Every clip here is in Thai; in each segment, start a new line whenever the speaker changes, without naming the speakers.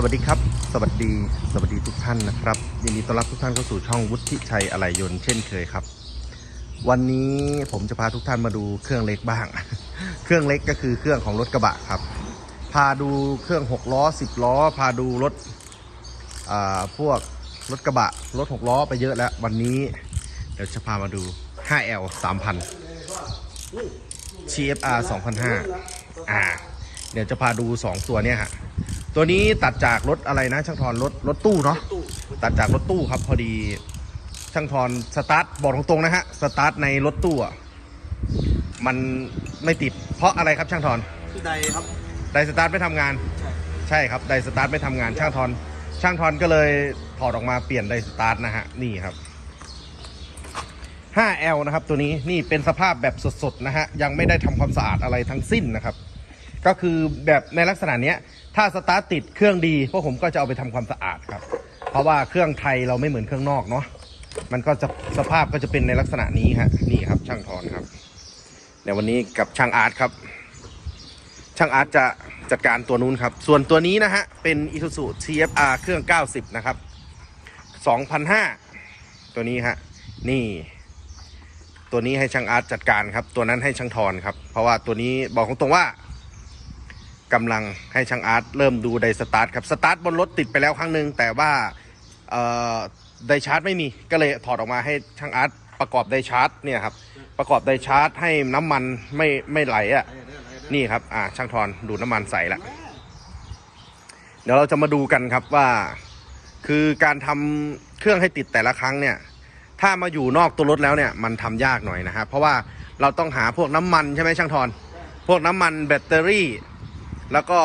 สวัสดีครับ สวัสดี สวัสดีทุกท่านนะครับยินดีต้อนรับทุกท่านเข้าสู่ช่องวุฒิชัยอะไหล่ยนต์เช่นเคยครับ วันนี้ผมจะพาทุกท่านมาดูเครื่องเล็กบ้าง เครื่องเล็กก็คือเครื่องของรถกระบะครับ พาดูเครื่อง6ล้อ10ล้อ พาดูรถอ่าพวกรถกระบะรถ6ล้อไปเยอะแล้ว วันนี้เดี๋ยวจะพามาดู 5L 3000 CFR 2005อ่าเดี๋ยวจะพาดู 2 ตัวเนี้ยฮะ ตัวนี้ตัดจากรถอะไรนะ ช่างทอนรถรถตู้เนาะตัดจากรถตู้ครับพอดีช่างทอนสตาร์ทบอกตรงๆนะฮะสตาร์ทในรถตู้อะมันไม่ติดเพราะอะไรครับช่างทอน
คือใดครับ
ไดสตาร์ทไม่ทำงาน
ใช่
ใช่ครับไดสตาร์ทไม่ทำงานช่างทอนช่างทอนก็เลยถอดออกมาเปลี่ยนไดสตาร์ทนะฮะนี่ครับ 5L นะครับตัวนี้นี่เป็นสภาพแบบสดๆนะฮะยังไม่ได้ทำความสะอาดอะไรทั้งสิ้นนะครับ ก็คือแบบในลักษณะเนี้ย ถ้าสตาร์ทติดเครื่องดีพวกผมก็จะเอาไปทำความสะอาดครับ เพราะว่าเครื่องไทยเราไม่เหมือนเครื่องนอกเนาะมันก็จะสภาพก็จะเป็นในลักษณะนี้ฮะนี่ครับ ช่างทอนครับเดี๋ยววันนี้กับช่างอาร์ตครับ ช่างอาร์ตจะจัดการตัวนู้นครับ ส่วนตัวนี้นะฮะเป็น Isuzu TFR เครื่อง 90 นะครับ2,005 ตัวนี้ฮะนี่ ตัวนี้ให้ช่างอาร์ตจัดการครับ ตัวนั้นให้ช่างทอนครับ เพราะว่าตัวนี้บอกตรงๆว่า กำลังให้ช่างอาร์ตเริ่มดูไดสตาร์ทครับสตาร์ทบนรถติดไปแล้วครั้งหนึ่งแต่ว่าไดชาร์จไม่มีก็เลยถอดออกมาให้ช่างอาร์ตประกอบไดชาร์จเนี่ยครับประกอบไดชาร์จให้น้ำมันไม่ไม่ไหลอะ่ะนี่ครับอ่าช่างทอนดูดน้ำมันใส่ละเดี๋ยวเราจะมาดูกันครับว่า คือการทำเครื่องให้ติดแต่ละครั้งเนี่ย ถ้ามาอยู่นอกตัวรถแล้วเนี่ยมันทำยากหน่อยนะครับเพราะว่าเราต้องหาพวกน้ำมันใช่ไหมช่างทอนพวกน้ำมันแบตเตอรี่ แล้วก็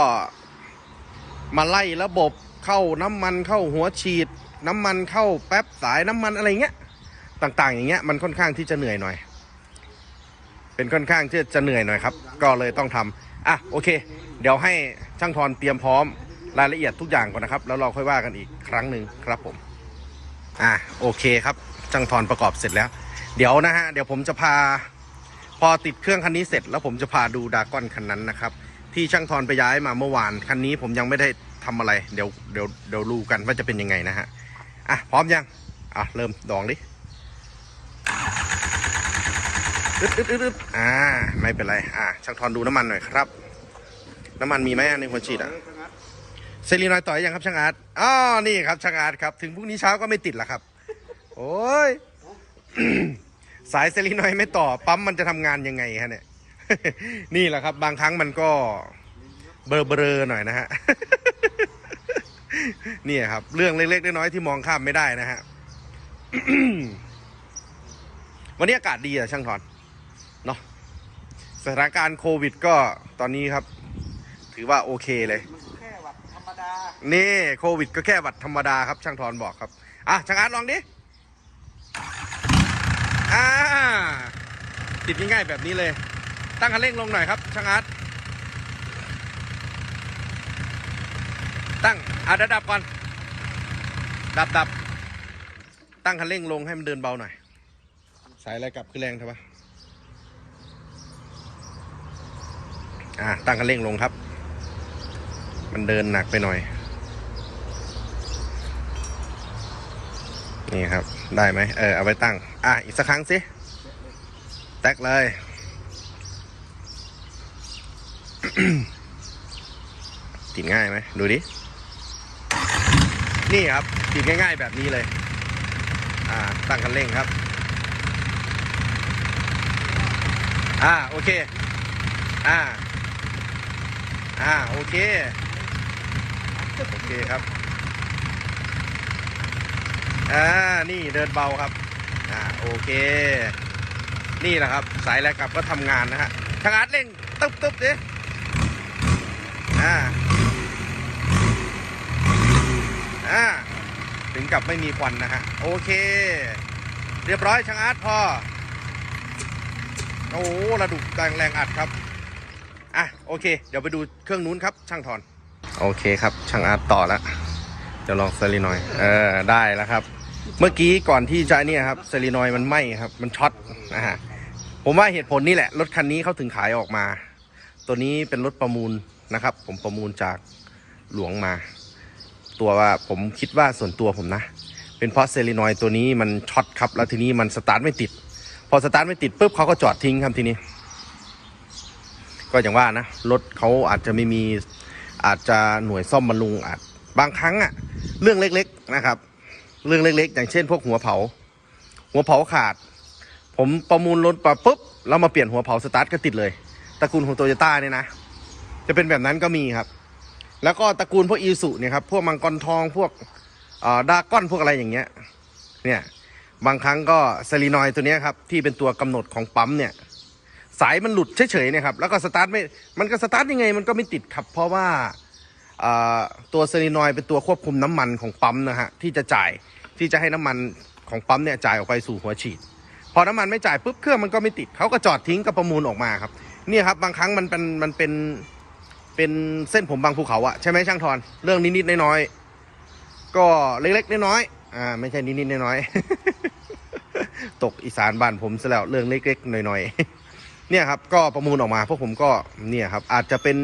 มาไล่ระบบเข้าน้ำมันเข้าหัวฉีด น้ำมันเข้าแป๊บสายน้ำมันอะไรเงี้ยต่างๆ อย่างเงี้ยมันค่อนข้างที่จะเหนื่อยหน่อย เป็นค่อนข้างที่จะเหนื่อยหน่อยครับ ก็เลยต้องทำอะโอเค เดี๋ยวให้ช่างทอนเตรียมพร้อมรายละเอียดทุกอย่างก่อนนะครับ แล้วเราค่อยว่ากันอีกครั้งหนึ่งครับผม อะโอเคครับช่างทอนประกอบเสร็จแล้ว เดี๋ยวนะฮะเดี๋ยวผมจะพาพอติดเครื่องคันนี้เสร็จแล้วผมจะพาดูดากอนคันนั้นนะครับ ที่ช่างทอนไปย้ายมาเมื่อวาน คันนี้ผมยังไม่ได้ทำอะไร เดี๋ยวเดี๋ยวเดี๋ยวรู้กันว่าจะเป็นยังไงนะฮะ อะ พร้อมยัง อะ เริ่มดองดิอึดอึดอึดอึดอ่า ไม่เป็นไร อ่าช่างทอนดูน้ำมันหน่อยครับ น้ำมันมีไหมในหัวฉีดอะเซรีนอยต่อยยังครับช่างอาร์ตอ๋อนี่ครับช่างอาร์ตครับ ถึงพรุ่งนี้เช้าก็ไม่ติดละครับ โอ้ย สายเซรีนอยไม่ต่อ ปั๊มมันจะทำงานยังไงฮะเนี่ย นี่แหละครับ บางครั้งมันก็เบลอเบลอหน่อยนะฮะนี่ครับ เรื่องเล็กๆน้อยๆที่มองข้ามไม่ได้นะฮะวันนี้อากาศดีอะช่างทอนเนาะสถานการณ์โควิดก็ตอนนี้ครับ ถือว่าโอเคเลย
นี่
โควิดก็แค่หวัดธรรมดาครับ ช่างทอนบอกครับ อะช่างอาร์ตลองดิ อ่า ติดง่ายๆแบบนี้เลย ตั้งคันเร่งลงหน่อยครับช่างอาร์ตตั้งอะเดี๋ยวดับก่อน ดับดับตั้งคันเร่งลงให้มันเดินเบาหน่อย สายอะไรกลับคือแรงใช่ปะอ่าตั้งคันเร่งลงครับ มันเดินหนักไปหน่อย นี่ครับ ได้ไหมเออเอาไว้ตั้ง อะอีกสักครั้งสิแตกเลย ติดง่ายไหมดูดิ นี่ครับ ติดง่ายๆแบบนี้เลย อ่า ตั้งคันเร่งครับ อ่า โอเค อ่า อ่า โอเค โอเคครับ อ่า นี่เดินเบาครับ อ่า โอเค นี่แหละครับ สายแลกกลับก็ทำงานนะฮะทางอาร์ตเร่งตึ๊บตึ๊บดิ อ่าอ่าถึงกับไม่มีควันนะฮะ โอเค เรียบร้อยช่างอาร์ตพอ โอ้ระดุแรงแรงอัดครับ อะ โอเค เดี๋ยวไปดูเครื่องนู้นครับ ช่างถอน โอเคครับ ช่างอาร์ตต่อแล้วเดี๋ยวลองเซรีนอยด์เออ ได้แล้วครับ เมื่อกี้ก่อนที่จะเนี่ยครับเซรีนอยด์มันไหม้ครับ มันช็อตนะฮะ ผมว่าเหตุผลนี่แหละ รถคันนี้เขาถึงขายออกมา ตัวนี้เป็นรถประมูล นะครับ ผมประมูลจากหลวงมา ตัวว่าผมคิดว่าส่วนตัวผมนะ เป็นเพราะเซรีนอยตัวนี้มันช็อตครับ แล้วทีนี้มันสตาร์ทไม่ติด พอสตาร์ทไม่ติดปุ๊บเขาก็จอดทิ้งครับทีนี้ ก็อย่างว่านะรถเขาอาจจะไม่มีอาจจะหน่วยซ่อมบำรุงอาจบางครั้งอะเรื่องเล็กๆนะครับ เรื่องเล็กๆ อย่างเช่น พวกหัวเผา หัวเผาขาด ผมประมูลรถมาปุ๊บแล้วมาเปลี่ยนหัวเผาสตาร์ทก็ติดเลยตระกูลของโตโยต้าเนี่ยนะ จะเป็นแบบนั้นก็มีครับ แล้วก็ตระกูลพวกอีสุเนี่ยครับพวกมังกรทองพวกดาก้อนพวกอะไรอย่างเงี้ยเนี่ยบางครั้งก็เซรีนอยด์ตัวนี้ครับที่เป็นตัวกำหนดของปั๊มเนี่ยสายมันหลุดเฉยๆเนะครับแล้วก็สตาร์ทไม่มันก็สตาร์ทยังไงมันก็ไม่ติดครับ เพราะว่าตัวเซรีนอยด์เป็นตัวควบคุมน้ำมันของปั๊มนะฮะที่จะจ่ายที่จะให้น้ำมันของปั๊มเนี่ยจ่ายออกไปสู่หัวฉีด พอน้ำมันไม่จ่ายปุ๊บเครื่องมันก็ไม่ติดเขาก็จอดทิ้งก็ประมูลออกมาครับเนี่ยครับบางครั้งมันเป็นมันเป็น เป็นเส้นผมบางภูเขาอะใช่ไหมช่างทอนเรื่องนิดๆน้อยๆก็เล็กๆน้อยๆอ่า ไม่ใช่นิดๆน้อยๆตกอีสานบ้านผมซะแล้วเรื่องเล็กๆน้อยๆเนี่ยครับ ก็ประมูลออกมาพวกผมก็เนี่ยครับ อาจจะเป็น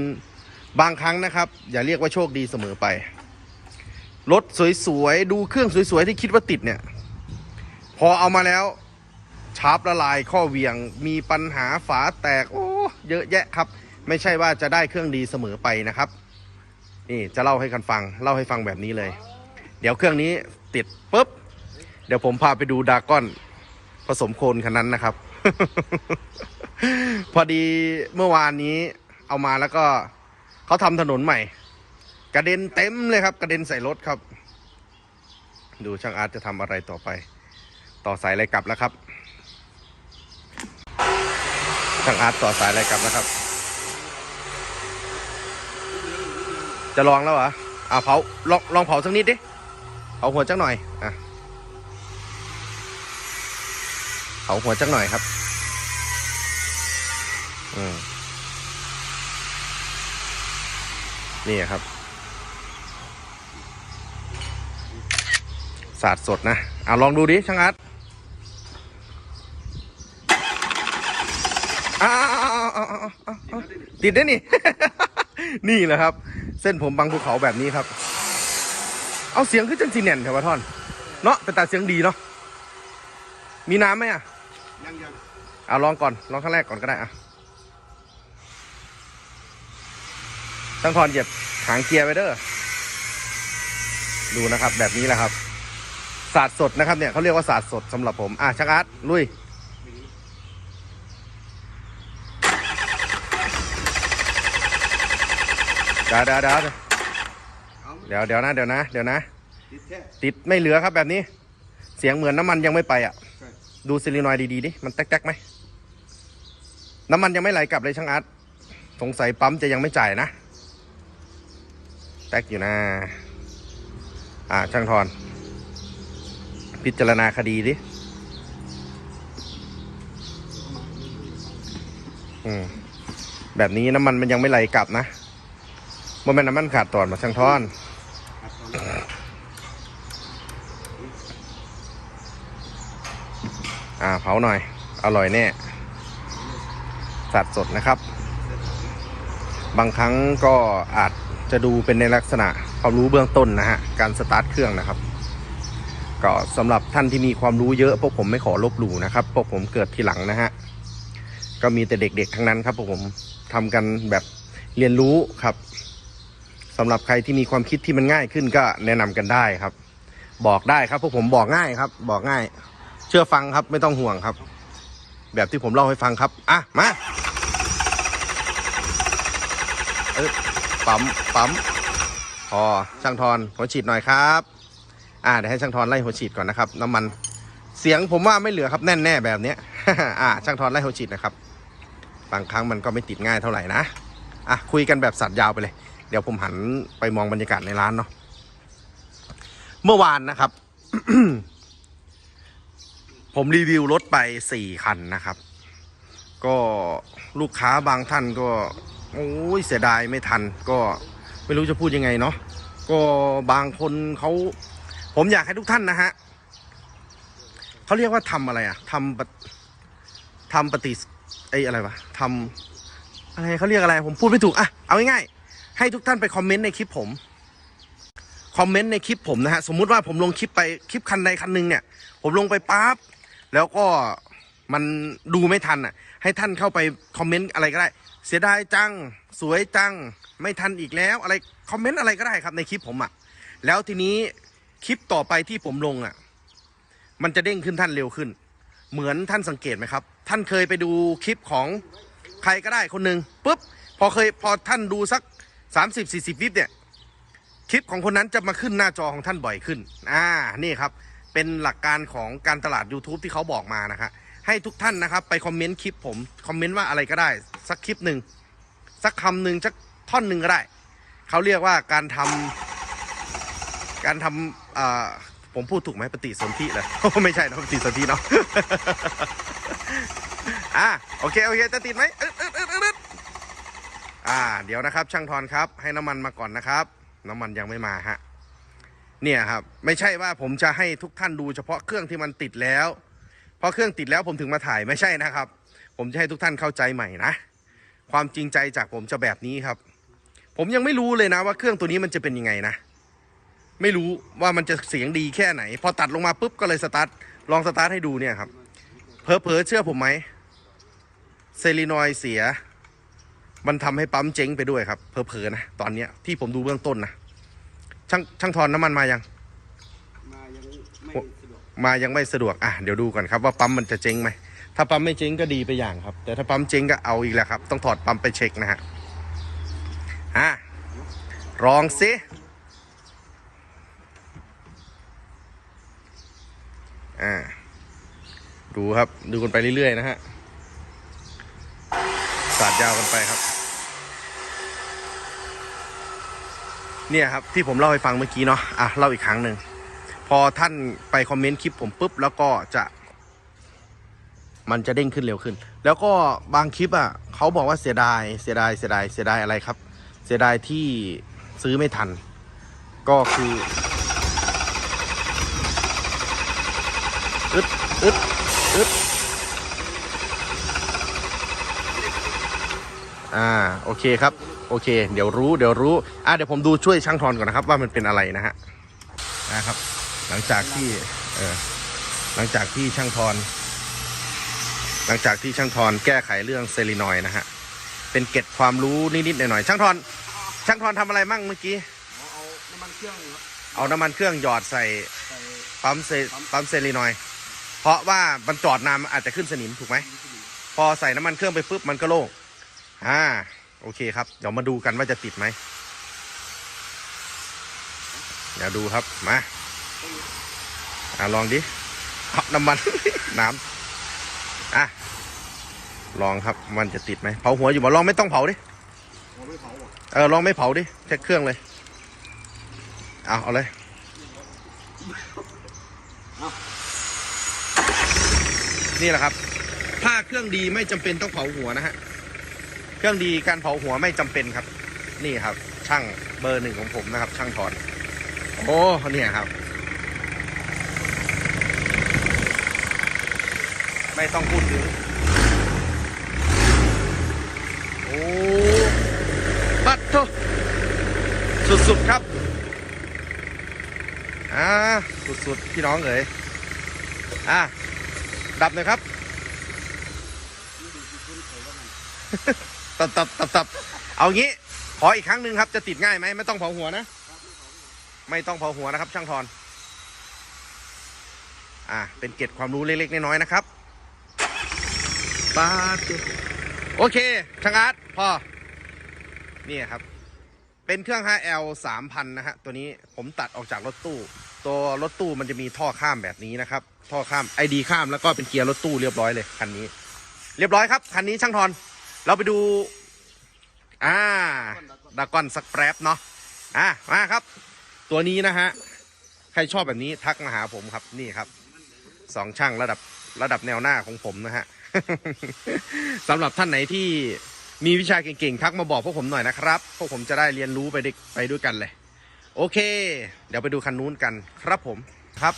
บางครั้งนะครับ อย่าเรียกว่าโชคดีเสมอไปรถสวยๆ ดูเครื่องสวยๆ ที่คิดว่าติดเนี่ย พอเอามาแล้ว ชาร์ปละลายข้อเหวียง มีปัญหาฝาแตก โอ้ เยอะแยะครับ ไม่ใช่ว่าจะได้เครื่องดีเสมอไปนะครับ นี่จะเล่าให้กันฟัง เล่าให้ฟังแบบนี้เลย เดี๋ยวเครื่องนี้ติดปุ๊บ เดี๋ยวผมพาไปดูดาก้อนผสมโคลนคันนั้นนะครับ พอดีเมื่อวานนี้เอามาแล้วก็เขาทำถนนใหม่ กระเด็นเต็มเลยครับ กระเด็นใส่รถครับ ดูช่างอาร์ตจะทำอะไรต่อไป ต่อสายอะไรกลับแล้วครับช่างอาร์ตต่อสายอะไรกลับแล้วครับ จะลองแล้วเหรออ่าเผาลองลองเผาสักนิดดิเผาหัวจักหน่อยอะเผาหัวจักหน่อยครับ อืมนี่ครับสาดสดนะอ่าลองดูดิช่างอาร์ตอ้าวอ้าวอ้าวอ้าวอ้าวอ้าวติดได้นี่ นี่แหละครับ เส้นผมบางภูเขาแบบนี้ครับ เอาเสียงขึ้นจังสีแน่นแถวท่อน เนาะเป็นตาเสียงดีเนาะ มีน้ำไหมอะ
ยังยัง
เอาลองก่อน ลองครั้งแรกก่อนก็ได้อะช่างทอนเหยียบหางเกียร์ไว้เด้อ ดูนะครับ แบบนี้แหละครับสาดสดนะครับเนี่ยเขาเรียกว่าสาดสดสำหรับผม อะชักอาร์ตลุย เดี๋ยวเดี๋ยวเดี๋ยว
เอา
เดี๋ยวเดี๋ยวนะเดี๋ยวนะเดี๋ยวนะ
ติดแค่
ติดไม่เหลือครับแบบนี้ เสียงเหมือนน้ำมันยังไม่ไปอะ
ใช่
ดูซิลินอยด์ดีๆดิมันแตกๆไหมน้ำมันยังไม่ไหลกลับเลยช่างอาร์ตสงสัยปั๊มจะยังไม่จ่ายนะ แตกอยู่นะอ่าช่างทอน พิจารณาคดีดิอืมแบบนี้น้ำมันมันยังไม่ไหลกลับนะ ว่ามันน้ำมันขาดตอนมาช่างทอน
ครับตอน
อ่าเผาหน่อย อร่อยแน่สัดสดนะครับ บางครั้งก็อาจจะดูเป็นในลักษณะความรู้เบื้องต้นนะฮะ การสตาร์ทเครื่องนะครับ ก็สำหรับท่านที่มีความรู้เยอะ พวกผมไม่ขอลบหลู่นะครับ พวกผมเกิดทีหลังนะฮะ ก็มีแต่เด็กๆทั้งนั้นครับพวกผมทำกันแบบเรียนรู้ครับ สำหรับใครที่มีความคิดที่มันง่ายขึ้นก็แนะนำกันได้ครับ บอกได้ครับพวกผมบอกง่ายครับ บอกง่าย เชื่อฟังครับไม่ต้องห่วงครับ แบบที่ผมเล่าให้ฟังครับอะมาเอ้ยปั๊มปั๊มพอช่างทอนหัวฉีดหน่อยครับอ่าเดี๋ยวให้ช่างทอนไล่หัวฉีดก่อนนะครับ น้ำมันเสียงผมว่าไม่เหลือครับแน่นแน่แบบเนี้ยอ่าช่างทอนไล่หัวฉีดนะครับบางครั้งมันก็ไม่ติดง่ายเท่าไหร่นะอะคุยกันแบบสัตว์ยาวไปเลย เดี๋ยวผมหันไปมองบรรยากาศในร้านเนาะเมื่อวานนะครับ ผมรีวิวรถไปสี่คันนะครับ ก็ลูกค้าบางท่านก็โอ้ยเสียดายไม่ทัน ก็ไม่รู้จะพูดยังไงเนาะก็บางคนเขาผมอยากให้ทุกท่านนะฮะเขาเรียกว่าทำอะไรอะทำปฏิทำปฏิไออะไรวะทำอะไรเขาเรียกอะไร ผมพูดไม่ถูกอะเอาง่ายๆ ให้ทุกท่านไปคอมเมนต์ในคลิปผมคอมเมนต์ในคลิปผมนะฮะสมมุติว่าผมลงคลิปไปคลิปคันใดคันหนึ่งเนี่ย ผมลงไปปั๊บแล้วก็มันดูไม่ทันอะ ให้ท่านเข้าไปคอมเมนต์อะไรก็ได้ เสียดายจังสวยจังไม่ทันอีกแล้ว อะไรคอมเมนต์อะไรก็ได้ครับในคลิปผมอะแล้วทีนี้คลิปต่อไปที่ผมลงอะ มันจะเด้งขึ้นท่านเร็วขึ้น เหมือนท่านสังเกตไหมครับ ท่านเคยไปดูคลิปของใครก็ได้คนหนึ่งปุ๊บพอเคยพอท่านดูสัก 30-40วิเนี่ยคลิปของคนนั้นจะมาขึ้นหน้าจอของท่านบ่อยขึ้น อ่า นี่ครับ เป็นหลักการของการตลาด YouTube ที่เขาบอกมานะครับให้ทุกท่านนะครับ ไปคอมเมนต์คลิปผม คอมเมนต์ว่าอะไรก็ได้ สักคลิปหนึ่ง สักคำหนึ่งสักท่อนหนึ่งก็ได้ เขาเรียกว่าการทำการทำอ่าผมพูดถูกไหมปฏิสนธิเลยไม่ใช่นะปฏิสนธิเนาะ อ่า โอเค โอเคจะติดไหมอึดอึดอึด อ่า เดี๋ยวนะครับ ช่างทอนครับ ให้น้ำมันมาก่อนนะครับ น้ำมันยังไม่มาฮะเนี่ยครับ ไม่ใช่ว่าผมจะให้ทุกท่านดูเฉพาะเครื่องที่มันติดแล้วพราะเครื่องติดแล้วผมถึงมาถ่ายไม่ใช่นะครับ ผมจะให้ทุกท่านเข้าใจใหม่นะความจริงใจจากผมจะแบบนี้ครับ ผมยังไม่รู้เลยนะว่าเครื่องตัวนี้มันจะเป็นยังไงนะ ไม่รู้ว่ามันจะเสียงดีแค่ไหน พอตัดลงมาปุ๊บก็เลยสตาร์ทลองสตาร์ทให้ดูเนี่ยครับเพอเพอเชื่อผมไหมเซรีนอยด์เสีย มันทำให้ปั๊มเจ๊งไปด้วยครับเพอเพอๆนะตอนเนี้ยที่ผมดูเบื้องต้นนะช่างช่างทอนน้ำมันมายัง
มายังไม่สะดวก
มายังไม่สะดวกอะเดี๋ยวดูก่อนครับว่าปั๊มมันจะเจ๊งไหมถ้าปั๊มไม่เจ๊งก็ดีไปอย่างครับ แต่ถ้าปั๊มเจ๊งก็เอาอีกแล้วครับ ต้องถอดปั๊มไปเช็คนะฮะอะลองสิอ่าดูครับดูกันไปเรื่อยๆนะฮะ สาดยาวกันไปครับ เนี่ยครับที่ผมเล่าให้ฟังเมื่อกี้เนาะอะเล่าอีกครั้งหนึ่งพอท่านไปคอมเมนต์คลิปผมปุ๊บแล้วก็จะมันจะเด้งขึ้นเร็วขึ้น แล้วก็บางคลิปอะเขาบอกว่าเสียดาย เสียดาย เสียดาย เสียดายอะไรครับ เสียดายที่ซื้อไม่ทัน ก็คืออึดอึดอึด อ่าโอเคครับโอเค เดี๋ยวรู้เดี๋ยวรู้อะเดี๋ยวผมดูช่วยช่างทอนก่อนนะครับ ว่ามันเป็นอะไรนะฮะนะครับ หลังจากที่เออหลังจากที่ช่างทอนหลังจากที่ช่างทอนแก้ไขเรื่องเซรีนอยด์นะฮะเป็นเกร็ดความรู้นิดๆหน่อยๆช่างทอนช่างทอนทำอะไรมั่งเมื่อกี้
เอาเอาน้ำมันเครื่องครับ
เอาน้ำมันเครื่องหยอดใส่
ใส่
ปั๊มเซปั๊มเซรีนอยด์เพราะว่ามันจอดนานมันอาจจะขึ้นสนิมถูกไหมพอใส่น้ำมันเครื่องไปปุ๊บมันก็โล่ง อ่า โอเคครับ เดี๋ยวมาดูกันว่าจะติดไหม เดี๋ยวดูครับ มา อ่าลองดิเอาน้ำมัน น้ำอะ ลองครับ มันจะติดไหม เผาหัวอยู่บ่ลองไม่ต้องเผาดิ
เาอะ
เออ ลองไม่เผาดิเช็คเครื่องเลย เอาเอาเลยนี่แหละครับ ถ้าเครื่องดีไม่จำเป็นต้องเผาหัวนะฮะ เครื่องดีการเผาหัวไม่จำเป็นครับ นี่ครับ ช่างเบอร์หนึ่งของผมนะครับ ช่างถอนโอ้เนี่ยครับ ไม่ต้องพูดถึงโอ้ปัดโทสุดๆครับอ่าสุดๆพี่น้องเอ๋ยอะดับหน่อยครับ ตับตับตับตับเอางี้ขออีกครั้งหนึ่งครับจะติดง่ายไหมไม่ต้องเผาหัวนะ ไม่ต้องเผาหัวนะครับ ช่างทอนอ่าเป็นเกร็ดความรู้เล็กๆน้อยๆนะครับปาดโอเคช่างอาร์ตพอนี่ครับ เป็นเครื่อง 5L 3000 นะฮะตัวนี้ผมตัดออกจากรถตู้ ตัวรถตู้มันจะมีท่อข้ามแบบนี้นะครับ ท่อข้ามไอดีข้ามแล้วก็เป็นเกียร์รถตู้เรียบร้อยเลยคันนี้ เรียบร้อยครับคันนี้ช่างทอน เราไปดู อ่าดากอนสักแป๊บเนาะอะมาครับ ตัวนี้นะฮะ ใครชอบแบบนี้ทักมาหาผมครับนี่ครับสองช่างระดับระดับแนวหน้าของผมนะฮะสำหรับท่านไหนที่มีวิชาเก่งๆ ทักมาบอกพวกผมหน่อยนะครับ พวกผมจะได้เรียนรู้ไปด้วยไปด้วยกันเลย โอเค เดี๋ยวไปดูคันนู้นกันครับผมครับ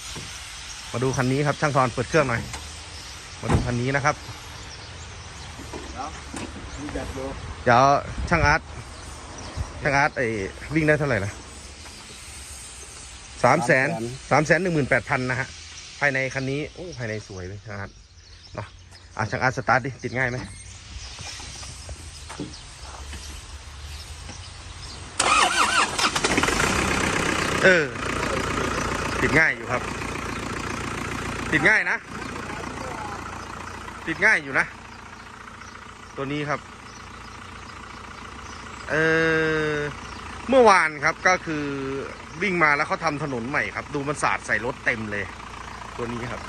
มาดูคันนี้ครับช่างทอนเปิดเครื่องหน่อย มาดูคันนี้นะครับ
แล้วมีแบตอยู่
เดี๋ยวช่างอาร์ตช่างอาร์ตไอ้วิ่งได้เท่าไหร่นะสามแสนสามแสนหนึ่งหมื่นแปดพันนะฮะ ภายในคันนี้ โอ้ ภายในสวยเลยช่างอาร์ตเนาะอะช่างอาร์ตสตาร์ทดิ ติดง่ายไหมเออ ติดง่ายอยู่ครับ ติดง่ายนะ ติดง่ายอยู่นะ ตัวนี้ครับ เออเมื่อวานครับก็คือวิ่งมาแล้วเขาทำถนนใหม่ครับ ดูมันสาดใส่รถเต็มเลย ตัวนี้ครับ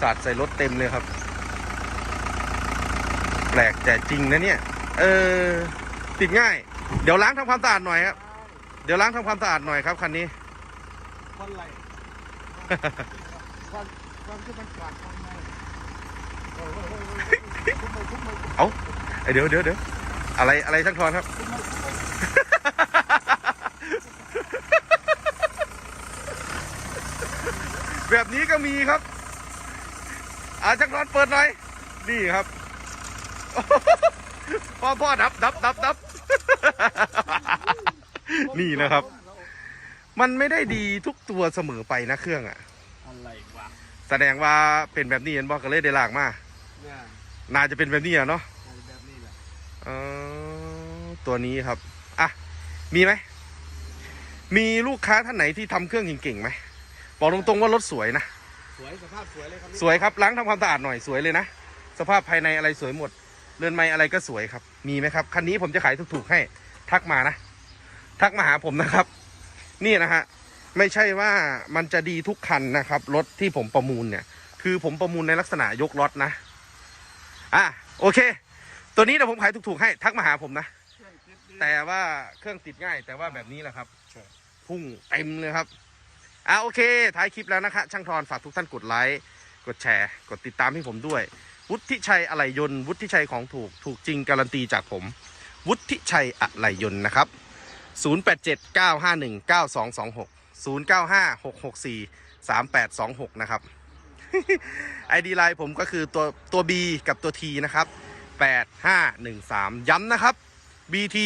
สาดใส่รถเต็มเลยครับ แปลกแต่จริงนะเนี่ย เออ ติดง่าย เดี๋ยวล้างทำความสะอาดหน่อยครับ เดี๋ยวล้างทำความสะอาดหน่อยครับคันนี้
คนไหลความความที่มันขาดความในเออเออเออเออทุบมือทุบมือ
เอ้ยเดี๋ยวเดี๋ยวเดี๋ยวอะไรอะไรช่างทอนครับแบบนี้ก็มีครับ อาช่างทอนเปิดหน่อย นี่ครับ พ่อพ่อดับดับดับดับ นี่นะครับ มันไม่ได้ดีทุกตัวเสมอไปนะเครื่องอะ
อะไรวะ
แสดงว่าเป็นแบบนี้เห็นบอกก็เลยได้ลากมา
เนี่ย
น่าจะเป็นแบบนี้อะเนาะ
อะไรแบบนี้แหละ
เออตัวนี้ครับ อะ มีไหม มีลูกค้าท่านไหนที่ทำเครื่องเก่งๆไหม บอกตรงๆว่ารถสวยนะ
สวยสภาพสวยเลยครับ
สวยครับล้างทำความสะอาดหน่อยสวยเลยนะ สภาพภายในอะไรสวยหมด เรือนไม้อะไรก็สวยครับ มีไหมครับ คันนี้ผมจะขายถูกๆให้ ทักมานะ ทักมาหาผมนะครับ นี่นะฮะ ไม่ใช่ว่ามันจะดีทุกคันนะครับ รถที่ผมประมูลเนี่ย คือผมประมูลในลักษณะยกรถนะ อะโอเค ตัวนี้เดี๋ยวผมขายถูกๆให้ทักมาหาผมนะ
เครื่องติดดี
แต่ว่าเครื่องติดง่าย แต่ว่าแบบนี้แหละครับพุ่งเต็มเลยครับ อะโอเค ท้ายคลิปแล้วนะคะ ช่างทอนฝากทุกท่านกดไลค์ กดแชร์ กดติดตามให้ผมด้วย วุฒิชัยอะไหล่ยนต์ วุฒิชัยของถูก ถูกจริงการันตีจากผม วุฒิชัยอะไหล่ยนต์นะครับ 0879519226 0956643826 นะครับ ไอดีไลน์ผมก็คือตัวตัว B กับตัว T นะครับ 8513 ย้ำนะครับ BT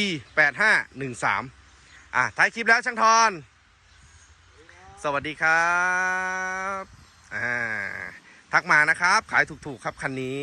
8513 อะท้ายคลิปแล้วช่างทอน สวัสดีครับอ่าทักมานะครับ ขายถูกๆครับคันนี้